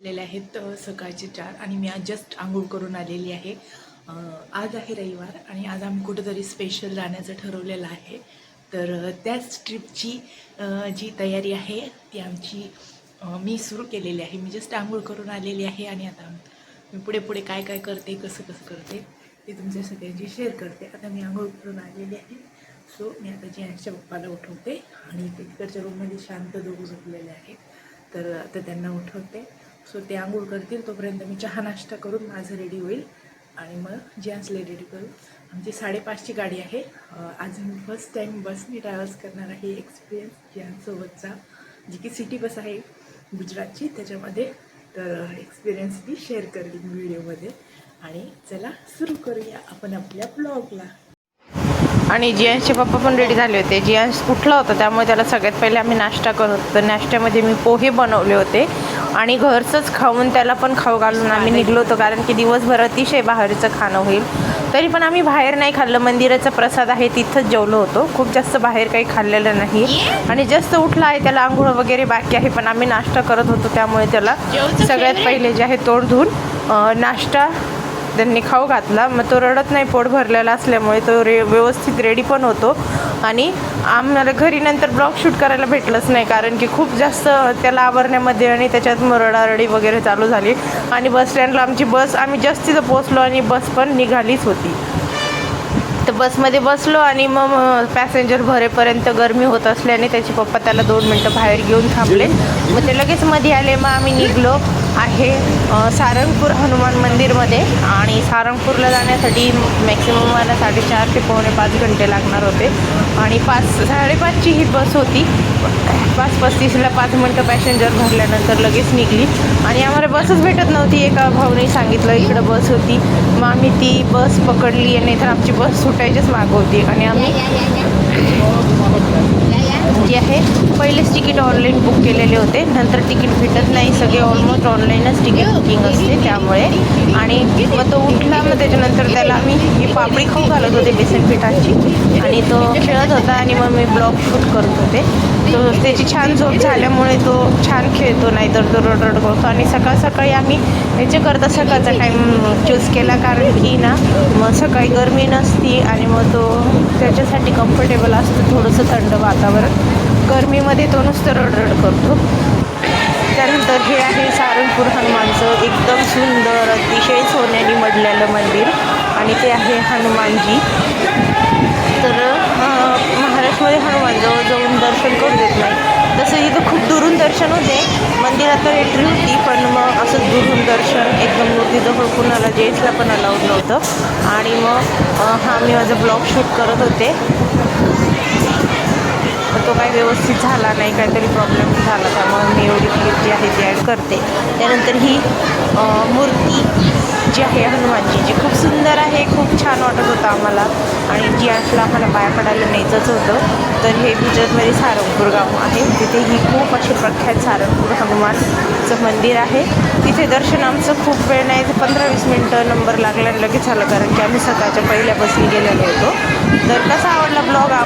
लेले आहेत सकाळचे चार आणि मी आज जस्ट आंघोळ करून आलेली आहे. आज आहे रविवार आणि आज आम्ही कुठंतरी स्पेशल जाण्याचं ठरवलेलं आहे. तर त्याच ट्रिपची जी तयारी आहे ती आमची मी सुरू केलेली आहे. मी जस्ट आंघोळ करून आलेली आहे आणि आता मी पुढे पुढे काय काय करते कसं कसं करते ते तुमच्या सगळ्यांची शेअर करते. आता मी आंघोळ करून आलेली आहे. सो मी आता जियांच्या पप्पाला उठवते आणि ते तिकडच्या रूममध्ये शांत दोघं झोपलेले आहेत. तर आता त्यांना उठवते. सो ते आंघोळ करतील तोपर्यंत मी चहा नाश्ता करून माझं रेडी होईल. आणि मग जियांसला रेडी करू. आमची साडेपाचची गाडी आहे. आज मी फर्स्ट टाईम बसने ट्रॅव्हल्स करणार आहे एक्सपिरियन्स जियांसोबतचा जी की सिटी बस आहे गुजरातची त्याच्यामध्ये तर एक्सपिरियन्स मी शेअर करेल व्हिडिओमध्ये आणि चला सुरू करूया आपण आपल्या ब्लॉगला आणि जियांसचे पप्पा पण रेडी झाले होते. जियांस उठला होता त्यामुळे त्याला सगळ्यात पहिले आम्ही नाश्ता करत होतो. नाश्त्यामध्ये मी पोहे बनवले होते. आणि घरचंच खाऊन त्याला पण खाऊ घालून आम्ही निघलो होतो कारण की दिवसभर अतिशय बाहेरचं खाणं होईल. तरी पण आम्ही बाहेर नाही खाल्लं. मंदिराचा प्रसाद आहे तिथंच जेवलो होतो. खूप जास्त बाहेर काही खाल्लेलं नाही. आणि जास्त उठला आहे त्याला आंघोळ वगैरे बाकी आहे पण आम्ही नाश्ता करत होतो त्यामुळे त्याला सगळ्यात पहिले जे आहे तोंड धुवून नाश्ता त्यांनी खाऊ घातला. मग तो रडत नाही पोट भरलेला असल्यामुळे तो रे व्यवस्थित रेडी पण होतो. आणि आम्हाला घरी नंतर ब्लॉग शूट करायला भेटलंच नाही कारण की खूप जास्त त्याला आवरण्यामध्ये आणि त्याच्यात मरडारडी वगैरे चालू झाली. आणि बस स्टँडला आमची बस आम्ही जस्ट तिथं पोचलो आणि बस पण निघालीच होती. तर बसमध्ये बसलो आणि मग पॅसेंजर भरेपर्यंत गरमी होत असल्याने त्याचे पप्पा त्याला दोन मिनटं बाहेर घेऊन थांबले. मग ते लगेच मध्ये आले मग आम्ही निघलो. आहे सारंगपूर हनुमान मंदिरमध्ये. आणि सारंगपूरला जाण्यासाठी मॅक्सिमम मला साडेचार ते पावणे पाच घंटे लागणार होते. आणि पाच साडेपाचची ही बस होती. पाच पस्तीसला पाच मिनटं पॅसेंजर भरल्यानंतर लगेच निघली. आणि आम्हाला बसच भेटत नव्हती. एका भाऊने सांगितलं इकडं बस होती. मग आम्ही ती बस पकडली आणि तर आमची बस सुटायचीच मागवती होती. आणि आम्ही पहिलेच तिकीट ऑनलाईन बुक केलेले होते. नंतर तिकीट भेटत नाही. सगळे ऑलमोस्ट ऑनलाईनच तिकीट बुकिंग असते त्यामुळे. आणि मग तो उठला मग त्याच्यानंतर त्याला मी ही पापडी खाऊ घालत होते बेसन पिठाची. आणि तो खेळत होता आणि मग मी ब्लॉग शूट करत होते. तो त्याची छान झोप झाल्यामुळे तो छान खेळतो नाही तर तो रडरड करतो. आणि सकाळ सकाळी आम्ही याच्याकरता सकाळचा टाईम चूज केला कारण की ना मग सकाळी गरमी नसती आणि मग तो त्याच्यासाठी कम्फर्टेबल असतो थोडंसं थंड वातावरण. गरमीमध्ये तो नुसतं रडरड करतो. त्यानंतर हे आहे सारंगपूर हनुमानचं एकदम सुंदर अतिशय सोन्याने मडलेलं मंदिर आणि ते आहे हनुमानजी. तर महाराष्ट्रामध्ये हनुमानजवळ जाऊन दर्शन करू देत नाही. तसं इथं खूप दुरून दर्शन होते. मंदिरात तर एंट्री होती पण मग असं दुरून दर्शन एकदम मूर्तीजवळ कुणाला जेंट्सला पण अलाउड नव्हतं. आणि मग हा मी माझा ब्लॉग शूट करत होते. पण तो काही व्यवस्थित झाला नाही काहीतरी प्रॉब्लेम झाला. त्यामुळे मी एवढी क्लिप जी आहे ती ॲड करते. त्यानंतर ही मूर्ती जी आहे हनुमानची जी खूप सुंदर आहे खूप छान वाटत होतं आम्हाला. आणि जी आठला आम्हाला पाया पडायला न्यायचंच होतं. तर हे गुजरातमध्ये सारंगपूर गाव आहे. तिथे ही खूप अशी प्रख्यात सारंगपूर हनुमानचं मंदिर आहे. तिथे दर्शन आमचं खूप वेळ नाही पंधरा वीस मिनटं नंबर लागला आणि लगेच झालं. कारण की आम्ही सकाळच्या पहिल्या बसने गेलेलो होतो. तर कसा आवडला ब्लॉग